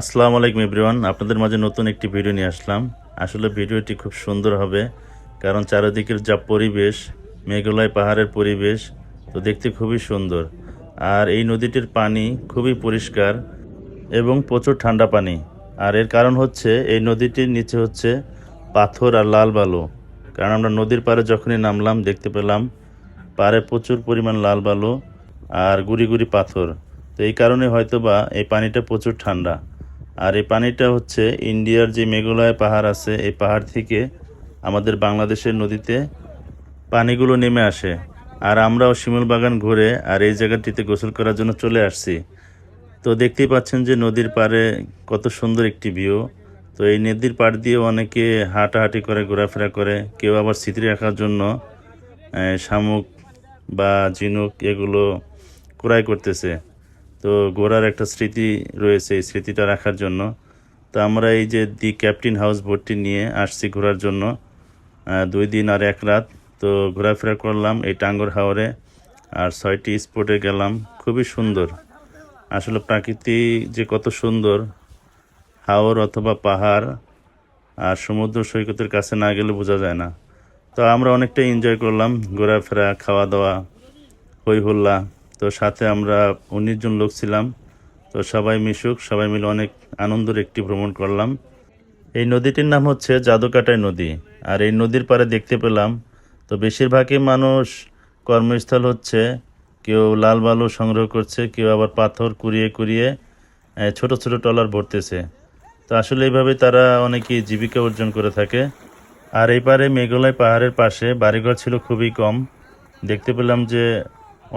আসসালামু আলাইকুম এভরিওয়ান। আপনাদের মাঝে নতুন একটি ভিডিও নিয়ে আসলাম। আসলে ভিডিওটি খুব সুন্দর হবে, কারণ চারিদিকের যা পরিবেশ, মেঘালয় পাহাড়ের পরিবেশ, তো দেখতে খুবই সুন্দর। আর এই নদীটির পানি খুবই পরিষ্কার এবং প্রচুর ঠান্ডা পানি। আর এর কারণ হচ্ছে, এই নদীটির নিচে হচ্ছে পাথর আর লাল বালু। কারণ আমরা নদীর পাড়ে যখনই নামলাম, দেখতে পেলাম, পাড়ে প্রচুর পরিমাণ লাল বালু আর গুড়ি গুড়ি পাথর। তো এই কারণে হয়তো বা এই পানিটা প্রচুর ঠান্ডা। আর এই পানিটা হচ্ছে ইন্ডিয়ার যে মেঘালয় পাহাড় আছে, এই পাহাড় থেকে আমাদের বাংলাদেশের নদীতে পানিগুলো নেমে আসে। আর আমরাও শিমুল বাগান ঘুরে আর এই জায়গাটিতে গোসল করার জন্য চলে আসছি। তো দেখতেই পাচ্ছেন যে নদীর পাড়ে কত সুন্দর একটি ভিউ। তো এই নদীর পাড় দিয়ে অনেকে হাঁটাহাঁটি করে, ঘোরাফেরা করে, কেউ আবার স্মৃতি রাখার জন্য শামুক বা ঝিনুক এগুলো ক্রয় করতেছে। তো ঘোরার একটা স্মৃতি রয়েছে এই স্মৃতিটা রাখার জন্য। তো আমরা এই যে দি ক্যাপ্টেন হাউস বোটটি নিয়ে আসছি ঘোরার জন্য দুই দিন আর এক রাত। তো ঘোরাফেরা করলাম এই টাঙ্গর হাওরে আর ছয়টি স্পটে গেলাম। খুবই সুন্দর। আসলে প্রাকৃতি যে কত সুন্দর, হাওর অথবা পাহাড় আর সমুদ্র সৈকতের কাছে না গেলে বোঝা যায় না। তো আমরা অনেকটা এনজয় করলাম ঘোরাফেরা খাওয়া দাওয়া হই হুল্লা তো সাথে আমরা উনিশ জন লোক ছিলাম। তো সবাই মিশুক, সবাই মিলে অনেক আনন্দের একটি ভ্রমণ করলাম। এই নদীটির নাম হচ্ছে জাদুকাটাই নদী। আর এই নদীর পাড়ে দেখতে পেলাম, তো বেশিরভাগই মানুষ কর্মস্থল হচ্ছে, কেউ লাল বালু সংগ্রহ করছে, কেউ আবার পাথর কুড়িয়ে কুড়িয়ে ছোট ছোট টলার ভরতেছে। তো আসলে এইভাবে তারা অনেকেই জীবিকা অর্জন করে থাকে। আর এই পারে মেঘালয় পাহাড়ের পাশে বাড়িঘর ছিল খুবই কম। দেখতে পেলাম যে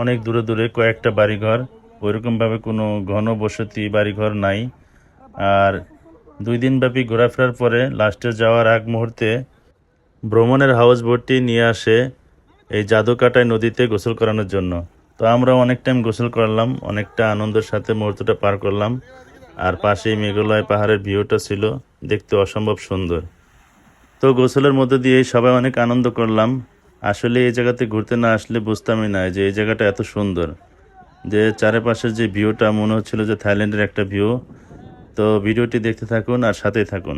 অনেক দূরে দূরে কয়েকটা বাড়িঘর। ওইরকমভাবে কোনো ঘন বসতি বাড়িঘর নাই। আর দুই দিনব্যাপী ঘোরাফেরার পরে লাস্টে যাওয়ার আগ মুহূর্তে ভ্রমণের হাউস বোটটি নিয়ে আসে এই জাদুকাটায় নদীতে গোসল করানোর জন্য। তো আমরা অনেক টাইম গোসল করলাম, অনেকটা আনন্দের সাথে মুহূর্তটা পার করলাম। আর পাশেই মেঘালয় পাহাড়ের ভিউটা ছিল, দেখতে অসম্ভব সুন্দর। তো গোসলের মধ্যে দিয়ে সবাই অনেক আনন্দ করলাম। আসলে এই জায়গাতে ঘুরতে না আসলে বুঝতামই না যে এই জায়গাটা এত সুন্দর। যে চারিপাশের যে ভিউটা, মনে হচ্ছিল যে থাইল্যান্ডের একটা ভিউ। তো ভিডিওটি দেখতে থাকুন আর সাথেই থাকুন।